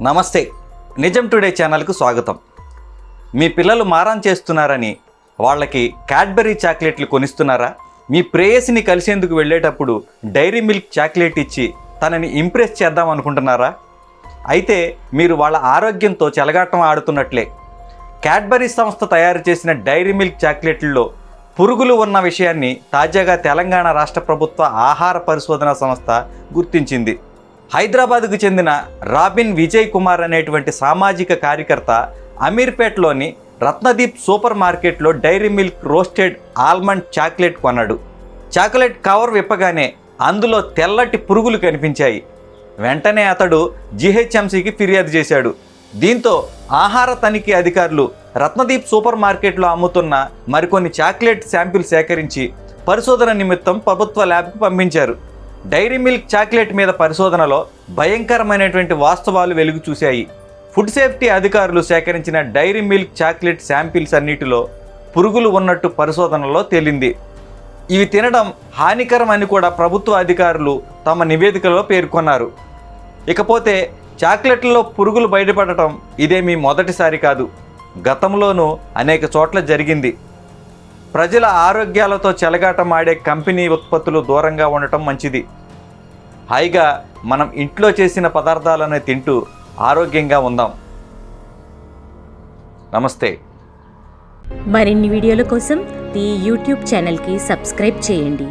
నమస్తే. నిజం టుడే ఛానల్కు స్వాగతం. మీ పిల్లలు మారం చేస్తున్నారని వాళ్ళకి క్యాడ్బరీ చాక్లెట్లు కొనిస్తున్నారా? మీ ప్రేయసిని కలిసేందుకు వెళ్ళేటప్పుడు డైరీ మిల్క్ చాక్లెట్ ఇచ్చి తనని ఇంప్రెస్ చేద్దాం అనుకుంటున్నారా? అయితే మీరు వాళ్ళ ఆరోగ్యంతో చెలగాటం ఆడుతున్నట్లే. క్యాడ్బరీ సంస్థ తయారు చేసిన డైరీ మిల్క్ చాక్లెట్లలో పురుగులు ఉన్న విషయాన్ని తాజాగా తెలంగాణ రాష్ట్ర ప్రభుత్వ ఆహార పరిశోధన సంస్థ గుర్తించింది. హైదరాబాద్కు చెందిన రాబిన్ విజయ్ కుమార్ అనేటువంటి సామాజిక కార్యకర్త అమీర్పేట్లోని రత్నదీప్ సూపర్ మార్కెట్లో dairy milk roasted almond chocolate కొన్నాడు. చాక్లెట్ కవర్ విప్పగానే అందులో తెల్లటి పురుగులు కనిపించాయి. వెంటనే అతడు జీహెచ్ఎంసీకి ఫిర్యాదు చేశాడు. దీంతో ఆహార తనిఖీ అధికారులు రత్నదీప్ సూపర్ మార్కెట్లో అమ్ముతున్న మరికొన్ని చాక్లెట్ శాంపిల్ సేకరించి పరిశోధన నిమిత్తం ప్రభుత్వ ల్యాబ్కు పంపించారు. డైరీ మిల్క్ చాక్లెట్ మీద పరిశోధనలో భయంకరమైనటువంటి వాస్తవాలు వెలుగు చూశాయి. ఫుడ్ సేఫ్టీ అధికారులు సేకరించిన డైరీ మిల్క్ చాక్లెట్ శాంపిల్స్ అన్నిటిలో పురుగులు ఉన్నట్టు పరిశోధనలో తేలింది. ఇవి తినడం హానికరం అని కూడా ప్రభుత్వ అధికారులు తమ నివేదికలో పేర్కొన్నారు. ఇకపోతే చాక్లెట్లలో పురుగులు బయటపడటం ఇదేమీ మొదటిసారి కాదు. గతంలోనూ అనేక చోట్ల జరిగింది. ప్రజల ఆరోగ్యాలతో చెలగాటమాడే కంపెనీ ఉత్పత్తులు దూరంగా ఉండటం మంచిది. హాయిగా మనం ఇంట్లో చేసిన పదార్థాలను తింటూ ఆరోగ్యంగా ఉందాం. నమస్తే. మరిన్ని వీడియోల కోసం ఈ యూట్యూబ్ ఛానల్కి సబ్స్క్రైబ్ చేయండి.